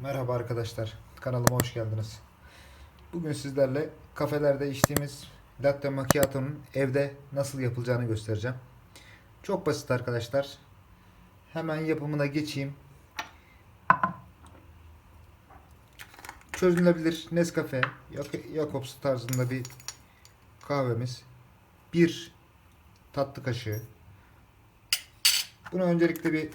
Merhaba arkadaşlar. Kanalıma hoş geldiniz. Bugün sizlerle kafelerde içtiğimiz latte macchiato'nun evde nasıl yapılacağını göstereceğim. Çok basit arkadaşlar. Hemen yapımına geçeyim. Çözülebilir Nescafe, Jacobs tarzında bir kahvemiz. Bir tatlı kaşığı. Bunu öncelikle bir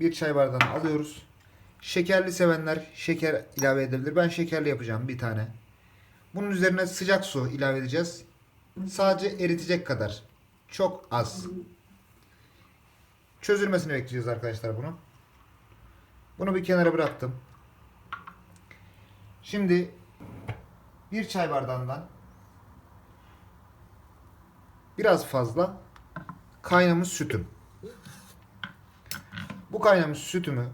bir çay bardağını alıyoruz. Şekerli sevenler şeker ilave edebilir. Ben şekerli yapacağım bir tane. Bunun üzerine sıcak su ilave edeceğiz. Sadece eritecek kadar. Çok az. Çözülmesini bekleyeceğiz arkadaşlar bunu. Bunu bir kenara bıraktım. Şimdi bir çay bardağından biraz fazla kaynamış sütüm. Bu kaynamış sütümü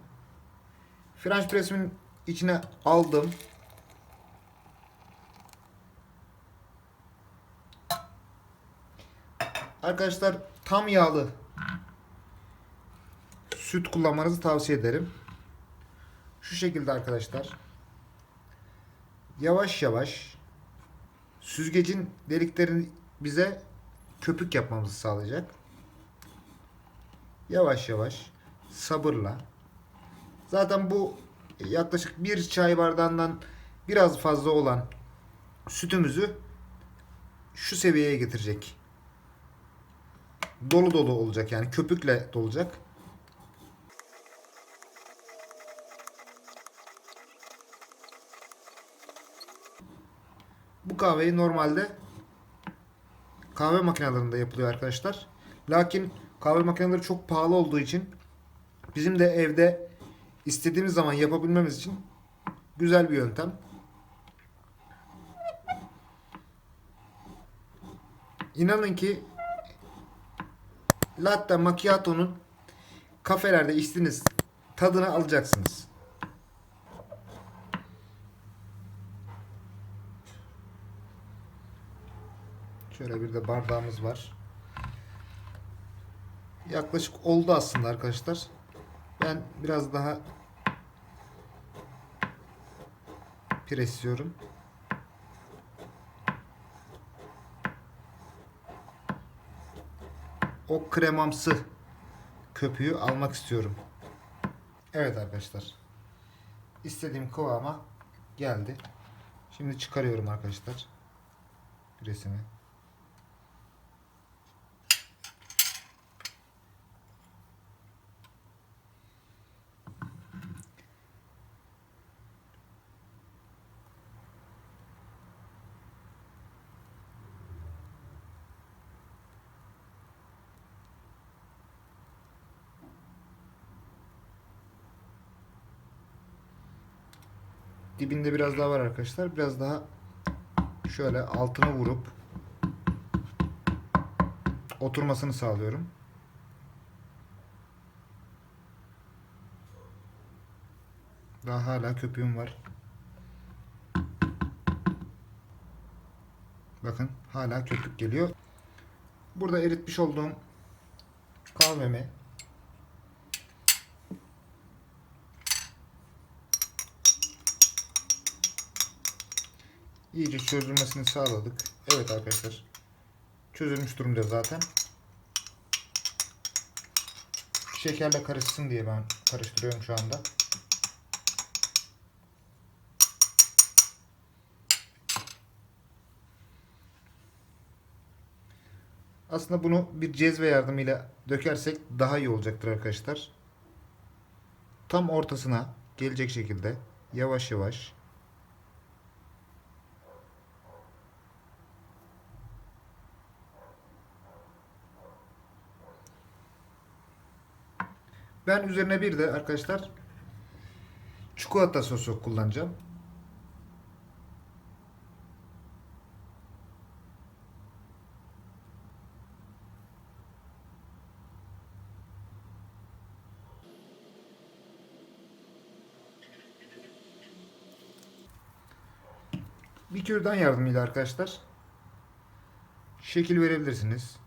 French press'imin içine aldım. Arkadaşlar tam yağlı süt kullanmanızı tavsiye ederim. Şu şekilde arkadaşlar. Yavaş yavaş süzgecin deliklerini bize köpük yapmamızı sağlayacak. Yavaş yavaş sabırla. Zaten bu yaklaşık bir çay bardağından biraz fazla olan sütümüzü şu seviyeye getirecek. Dolu dolu olacak yani köpükle dolacak. Bu kahveyi normalde kahve makinelerinde yapılıyor arkadaşlar. Lakin kahve makineleri çok pahalı olduğu için bizim de evde istediğimiz zaman yapabilmemiz için güzel bir yöntem. İnanın ki latte macchiato'nun kafelerde içtiğiniz tadını alacaksınız. Şöyle bir de bardağımız var. Yaklaşık oldu aslında arkadaşlar. Ben biraz daha presliyorum. O kremamsı köpüğü almak istiyorum. Evet arkadaşlar. İstediğim kıvama geldi. Şimdi çıkarıyorum arkadaşlar. Resmi. Dibinde biraz daha var arkadaşlar. Biraz daha şöyle altına vurup oturmasını sağlıyorum. Daha hala köpüğüm var. Bakın hala köpük geliyor. Burada eritmiş olduğum kahvemi iyice çözülmesini sağladık. Evet arkadaşlar. Çözülmüş durumda zaten. Şekerle karışsın diye ben karıştırıyorum şu anda. Aslında bunu bir cezve yardımıyla dökersek daha iyi olacaktır arkadaşlar. Tam ortasına gelecek şekilde yavaş yavaş Ben üzerine bir de arkadaşlar çikolata sosu kullanacağım. Bir kürdan yardımıyla arkadaşlar şekil verebilirsiniz.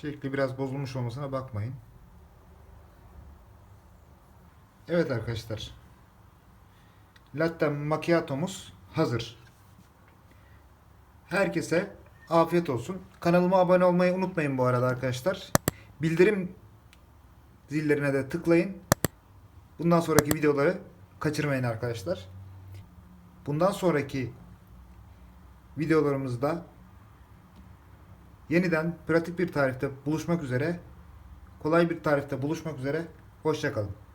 Şekli biraz bozulmuş olmasına bakmayın. Evet arkadaşlar. Latte macchiato'muz hazır. Herkese afiyet olsun. Kanalıma abone olmayı unutmayın bu arada arkadaşlar. Bildirim zillerine de tıklayın. Bundan sonraki videoları kaçırmayın arkadaşlar. Bundan sonraki videolarımızda yeniden pratik bir tarifte buluşmak üzere, kolay bir tarifte buluşmak üzere. Hoşçakalın.